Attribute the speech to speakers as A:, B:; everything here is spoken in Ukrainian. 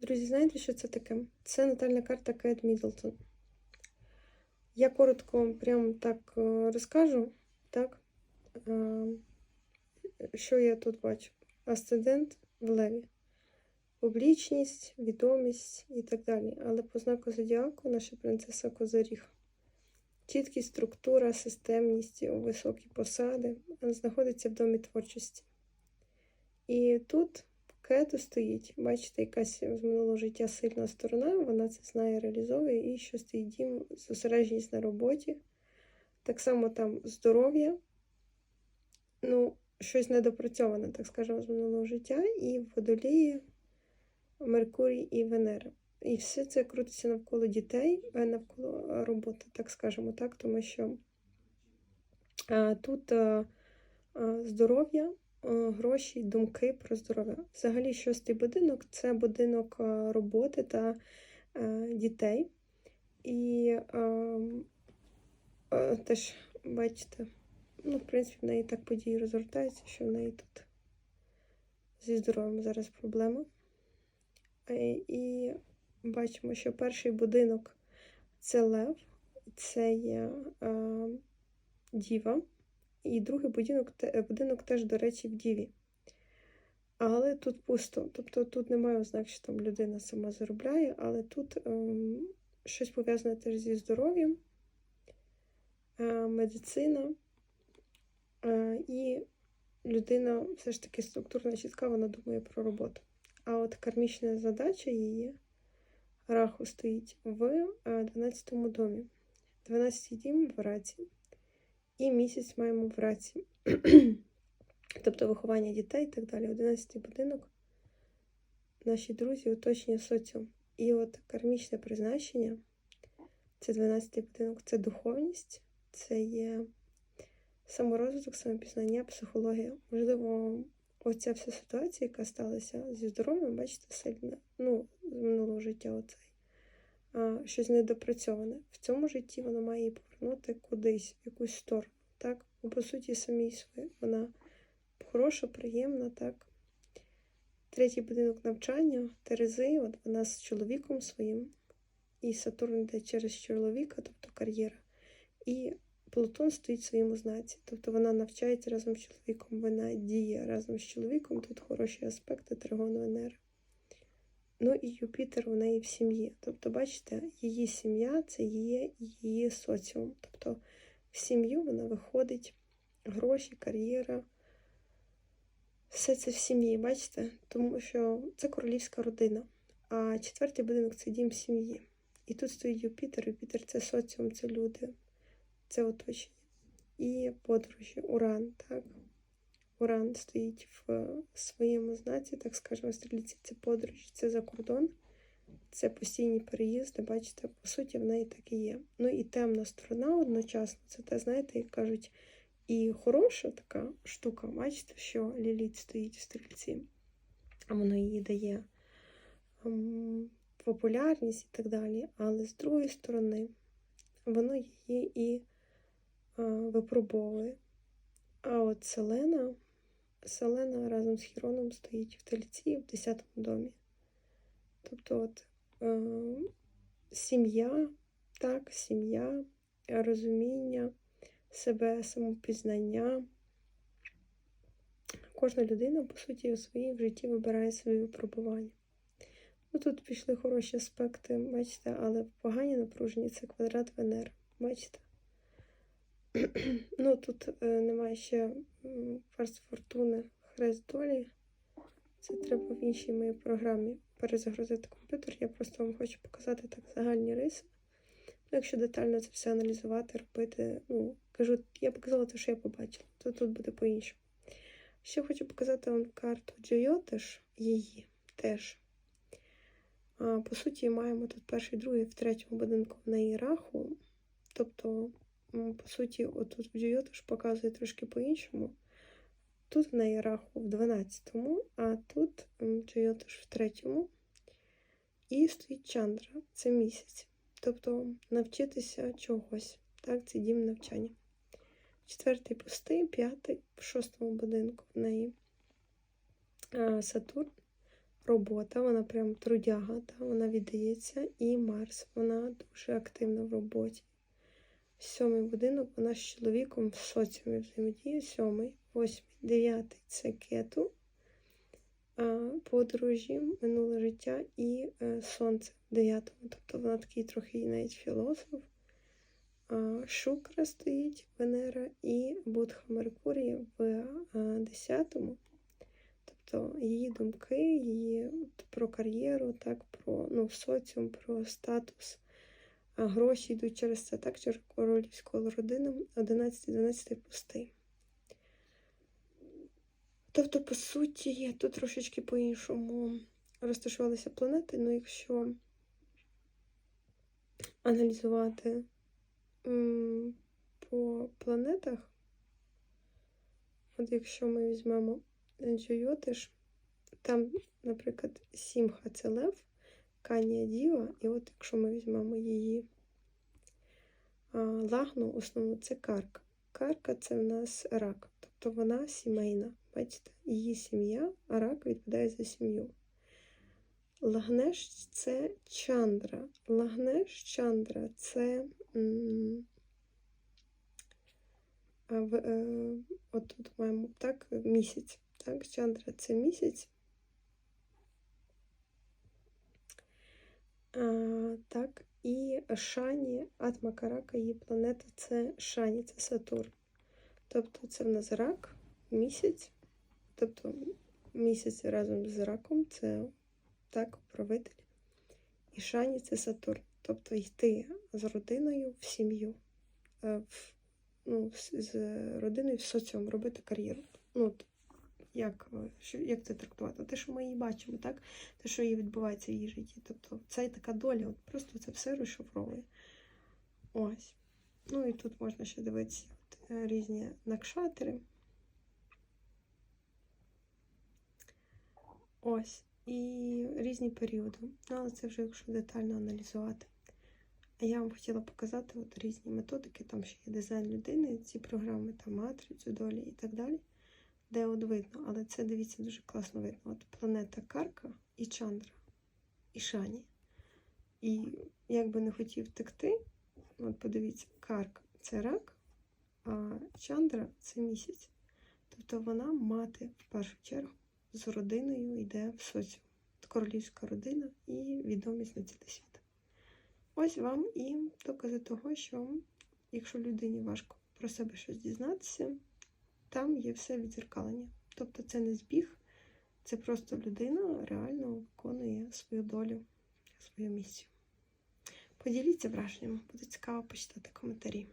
A: Друзі, знаєте, що це таке? Це натальна карта Кейт Мідлтон. Я коротко прямо так е, розкажу, так? Е, Що я тут бачу? Асцендент в леві. Публічність, відомість і так далі. Але по знаку зодіаку наша принцеса Козиріг. Чіткість, структура, системність, високі посади. Знаходиться в домі творчості. І тут кету стоїть, бачите, якась з минулого життя сильна сторона, вона це знає, реалізовує, і що стоїть дім, зосередженість на роботі. Так само там здоров'я, ну, щось недопрацьоване, так скажемо, з минулого життя, і водолії, Меркурій і Венера. І все це крутиться навколо дітей, навколо роботи, так скажемо, так, тому що а, тут а, а, здоров'я е, гроші, думки про здоров'я. Взагалі, шостий будинок це будинок е, роботи та е, дітей. І теж, бачите, ну, в принципі, в неї так події розгортаються, що в неї тут зі здоров'ям зараз проблема. І бачимо, що перший будинок це лев, це є е, діва. І другий будинок, будинок теж, до речі, в Діві. Але тут пусто. Тобто тут немає ознак, що там людина сама заробляє, але тут ем, щось пов'язане теж зі здоров'ям, е, медицина. Е, і людина все ж таки структурна чітка, вона думає про роботу. А от кармічна задача її раху стоїть в 12 домі. 12 дім в раці. І місяць маємо в раці. тобто виховання дітей і так далі. 11 будинок. Наші друзі, оточення соціум. І от кармічне призначення це 12 будинок, це духовність, це є саморозвиток, самопізнання, психологія. Можливо, оця вся ситуація, яка сталася зі здоров'ям, бачите, сильно, ну, з минулого життя оцей. Щось недопрацьоване. В цьому житті воно має її повернути кудись, в якусь сторону. Так? Ну, по суті, самій своїй. Вона хороша, приємна, так. Третій будинок навчання, Терези, от вона з чоловіком своїм. І Сатурн йде через чоловіка, тобто кар'єра. І Плутон стоїть в своєму знаці. Тобто вона навчається разом з чоловіком, вона діє разом з чоловіком. Тут хороші аспекти тригону Венери. Ну і Юпітер у неї в сім'ї. Тобто, бачите, її сім'я це її, її соціум. Тобто в сім'ю вона виходить, гроші, кар'єра. Все це в сім'ї, бачите? Тому що це королівська родина. А четвертий будинок це дім сім'ї. І тут стоїть Юпітер. Юпітер це соціум, це люди, це оточення. І подорожі, уран, так. Уран стоїть в своєму знаці, так скажемо, стрільці це подорожі, це за кордон, це постійні переїзди, бачите, по суті, в неї так і є. Ну і темна сторона одночасно, це те, знаєте, як кажуть, і хороша така штука, бачите, що ліліт стоїть в стрільці, а воно їй дає ем, популярність і так далі. Але з другої сторони, воно її і е, випробовує. А от Селена, Селена разом з Хіроном стоїть в тельці в 10-му домі. Тобто, от е, сім'я, так, сім'я, розуміння себе, самопізнання. Кожна людина, по суті, у своїй в житті вибирає свої випробування. Ну, тут пішли хороші аспекти, бачите, але погані напружені це квадрат Венери. Бачите? Ну, тут е, немає ще фарс фортуни, хрест долі. Це треба в іншій моїй програмі перезагрузити комп'ютер. Я просто вам хочу показати так загальні риси. Ну, якщо детально це все аналізувати, робити, ну, кажу, я показала те, що я побачила, то тут буде по-іншому. Ще хочу показати вам карту Джойотиш, її теж. По суті, маємо тут перший, другий, в третьому будинку в неї раху. Тобто, по суті, отут в Джойотиш показує трошки по-іншому. Тут в неї раху в 12-му, а тут м, Джойотиш в третьому. І стоїть Чандра, це місяць. Тобто навчитися чогось. Так, це дім навчання. Четвертий пустий, п'ятий в шостому будинку в неї а, Сатурн робота, вона прям трудяга, та, вона віддається. І Марс, вона дуже активна в роботі. Сьомий будинок, вона з чоловіком в соціумі взаємодіє. Сьомий, восьмий, дев'ятий це кету, подорожі, минуле життя і е, сонце в дев'ятому. Тобто вона такий трохи навіть філософ. Шукра стоїть, Венера і Будха Меркурій в е, десятому. Тобто її думки, її про кар'єру, так, про ну, соціум, про статус. Гроші йдуть через це, так, через королівську родину. 11-12 пустий. Тобто, по суті, тут трошечки по-іншому розташувалися планети, ну якщо аналізувати по планетах, от якщо ми візьмемо Джойотиш, там, наприклад, Сімха це Лев, Канія Діва, і от якщо ми візьмемо її лагну, основну це карка. Карка це в нас рак, тобто вона сімейна. Бачите, її сім'я, а рак відповідає за сім'ю. Лагнеш це чандра. Лагнеш чандра це м, а, в, е, от тут маємо так, місяць. Так, чандра це місяць. Так, і Шані, Атмакарака, її планета це Шані, це Сатурн. Тобто це в нас рак, місяць. Тобто місяць разом з раком це так, управитель. І Шані це Сатурн. Тобто йти з родиною в сім'ю, е, в, ну, з, родиною в соціум, робити кар'єру. Ну, як, е, що, як це трактувати? Те, що ми її бачимо, так? Те, що їй відбувається в її житті. Тобто це така доля, от просто це все розшифровує. Ось. Ну і тут можна ще дивитися от, е, різні накшатри. Ось. І різні періоди. Ну, але це вже якщо детально аналізувати. А я вам хотіла показати от різні методики, там ще є дизайн людини, ці програми, там матрицю, долі і так далі де от видно, але це дивіться дуже класно видно. От планета Карка і Чандра, і Шані. І як би не хотів втекти, от подивіться, Карка це рак, а Чандра це місяць. Тобто вона мати в першу чергу з родиною йде в соціум. Королівська родина і відомість на цілий світ. Ось вам і докази того, що якщо людині важко про себе щось дізнатися, там є все відзеркалення. Тобто це не збіг, це просто людина реально виконує свою долю, свою місію. Поділіться враженнями, буде цікаво почитати коментарі.